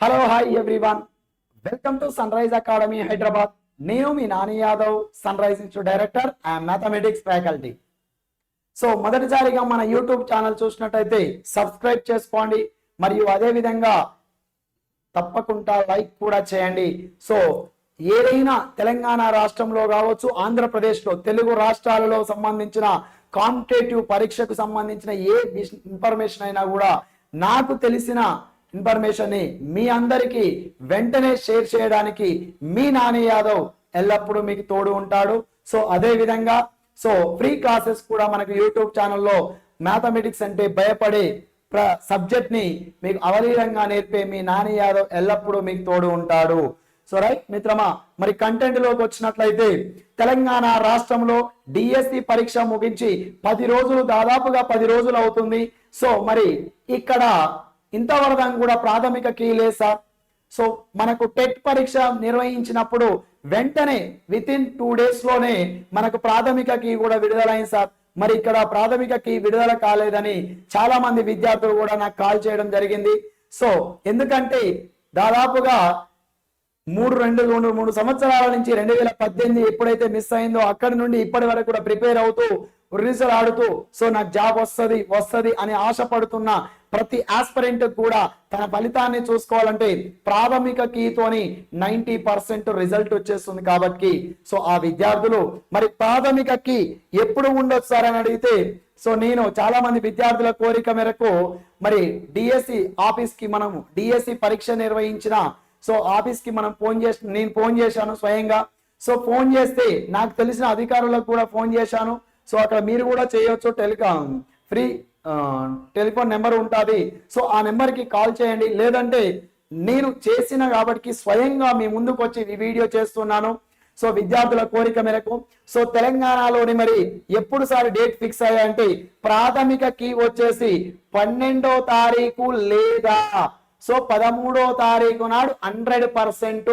Hello hi everyone welcome to Sunrise academy Hyderabad నేను మీ Nani Yadav Sunrise institute director and mathematics faculty so మొదటిసారిగా మన YouTube channel చూసినట్టయితే subscribe చేసుకోండి. మరియు అదే విధంగా తప్పకుండా లైక్ కూడా చేయండి. సో ఏదైనా తెలంగాణ రాష్ట్రంలో కావచ్చు ఆంధ్రప్రదేశ్లో తెలుగు రాష్ట్రాలలో సంబంధించిన కాంపిటేటివ్ పరీక్షకు సంబంధించిన ఏ ఇన్ఫర్మేషన్ అయినా కూడా నాకు తెలిసిన ఇన్ఫర్మేషన్ని మీ అందరికీ వెంటనే షేర్ చేయడానికి మీ నాని యాదవ్ ఎల్లప్పుడూ మీకు తోడు ఉంటాడు. సో అదే విధంగా సో ఫ్రీ క్లాసెస్ కూడా మనకు యూట్యూబ్ ఛానల్లో మ్యాథమెటిక్స్ అంటే భయపడే ప్ర సబ్జెక్ట్ని మీకు అవలీలంగా నేర్పే మీ నాని యాదవ్ ఎల్లప్పుడూ మీకు తోడు ఉంటాడు. సో రైట్ మిత్రమా మరి కంటెంట్లోకి వచ్చినట్లయితే తెలంగాణ రాష్ట్రంలో డిఎస్సి పరీక్ష ముగించి పది రోజులు దాదాపుగా పది రోజులు అవుతుంది. సో మరి ఇక్కడ ఇంతవరకు కూడా ప్రాథమిక కీ లేదు సార్. సో మనకు టెట్ పరీక్ష నిర్వహించినప్పుడు వెంటనే విత్ ఇన్ టూ డేస్లోనే మనకు ప్రాథమిక కీ కూడా విడుదలైంది సార్. మరి ఇక్కడ ప్రాథమిక కీ విడుదల కాలేదని చాలా మంది విద్యార్థులు కూడా నాకు కాల్ చేయడం జరిగింది. సో ఎందుకంటే దాదాపుగా మూడు రెండు రెండు మూడు సంవత్సరాల నుంచి రెండు వేల పద్దెనిమిది ఎప్పుడైతే మిస్ అయిందో అక్కడి నుండి ఇప్పటి వరకు కూడా ప్రిపేర్ అవుతూ ఉర్రిసలు ఆడుతూ సో నాకు జాబ్ వస్తుంది వస్తుంది అని ఆశపడుతున్న ప్రతి ఆస్పరెంట్ కూడా తన ఫలితాన్ని చూసుకోవాలంటే ప్రాథమిక కీతోని నైంటీ పర్సెంట్ రిజల్ట్ వచ్చేస్తుంది కాబట్టి సో ఆ విద్యార్థులు మరి ప్రాథమిక కీ ఎప్పుడు ఉండొచ్చు సార్ అని అడిగితే సో నేను చాలా మంది విద్యార్థుల కోరిక మేరకు మరి డిఎస్సి ఆఫీస్కి మనము డిఎస్సి పరీక్ష నిర్వహించిన సో ఆఫీస్కి మనం ఫోన్ చేసి నేను ఫోన్ చేశాను స్వయంగా సో ఫోన్ చేస్తే నాకు తెలిసిన అధికారులకు కూడా ఫోన్ చేశాను సో అక్కడ మీరు కూడా చేయొచ్చు టెలికాం. ఫ్రీ టెలిఫోన్ నెంబర్ ఉంటుంది. సో ఆ నెంబర్కి కాల్ చేయండి. లేదంటే నేను చేసిన కాబట్టి స్వయంగా మీ ముందుకు వచ్చి ఈ వీడియో చేస్తున్నాను. సో విద్యార్థుల కోరిక మేరకు. సో తెలంగాణలోని మరి ఎప్పుడు సారి డేట్ ఫిక్స్ అయ్యాయంటే ప్రాథమిక కీ వచ్చేసి పన్నెండో తారీఖు లేదా సో పదమూడో తారీఖు నాడు హండ్రెడ్ పర్సెంట్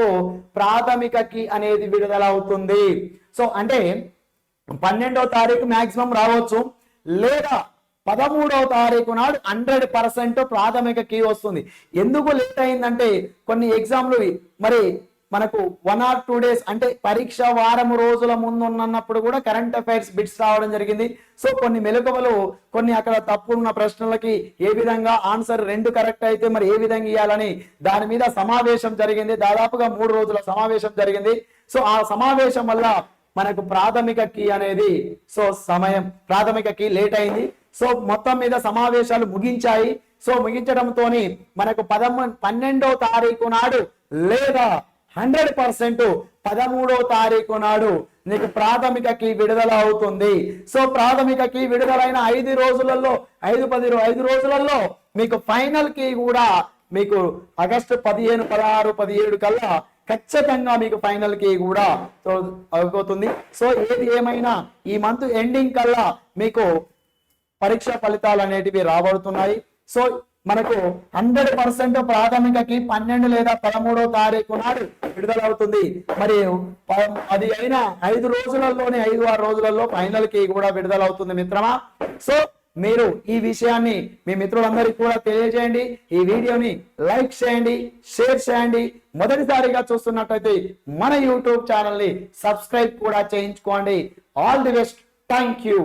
ప్రాథమిక కీ అనేది విడుదల అవుతుంది సో అంటే పన్నెండవ తారీఖు మాక్సిమం రావచ్చు. లేదా పదమూడవ తారీఖు నాడు హండ్రెడ్ పర్సెంట్ ప్రాథమిక కీ వస్తుంది. ఎందుకు లేట్ అయిందంటే కొన్ని ఎగ్జామ్లు మరి మనకు వన్ ఆర్ టూ డేస్ అంటే పరీక్ష వారం రోజుల ముందు ఉన్నప్పుడు కూడా కరెంట్ అఫైర్స్ బిట్స్ రావడం జరిగింది. సో కొన్ని మెలకువలు కొన్ని అక్కడ తప్పు ఉన్న ప్రశ్నలకి ఏ విధంగా ఆన్సర్ రెండు కరెక్ట్ అయితే మరి ఏ విధంగా ఇవ్వాలని దాని మీద సమావేశం జరిగింది. దాదాపుగా మూడు రోజుల సమావేశం జరిగింది. సో ఆ సమావేశం వల్ల మనకు ప్రాథమిక కీ అనేది సో సమయం ప్రాథమిక కీ లేట్ అయింది. సో మొత్తం మీద సమావేశాలు ముగించాయి. సో ముగించడంతో మనకు పదమూ పన్నెండో తారీఖు నాడు లేదా హండ్రెడ్ పర్సెంట్ పదమూడో తారీఖు నాడు నీకు ప్రాథమిక కీ విడుదల అవుతుంది. సో ప్రాథమిక కీ విడుదలైన ఐదు రోజులలో ఐదు పది ఐదు రోజులలో మీకు ఫైనల్ కీ కూడా మీకు ఆగస్టు పదిహేను పదహారు పదిహేడు కల్లా ఖచ్చితంగా మీకు ఫైనల్కి కూడా సో అయిపోతుంది సో ఏది ఏమైనా ఈ మంత్ ఎండింగ్ కల్లా మీకు పరీక్ష ఫలితాలు అనేటివి రాబడుతున్నాయి. సో మనకు హండ్రెడ్ పర్సెంట్ ప్రాథమికకి పన్నెండు లేదా పదమూడో తారీఖు నాడు విడుదలవుతుంది. మరి ప- అది అయిన ఐదు రోజులలోనే ఐదు ఆరు రోజులలో ఫైనల్కి కూడా విడుదలవుతుంది మిత్రమా? సో మీరు ఈ విషయాన్ని మీ మిత్రులందరికీ కూడా తెలియజేయండి. ఈ వీడియోని లైక్ చేయండి షేర్ చేయండి. మొదటిసారిగా చూస్తున్నట్టయితే మన యూట్యూబ్ ఛానల్ని సబ్స్క్రైబ్ కూడా చేయించుకోండి. All the best. Thank you.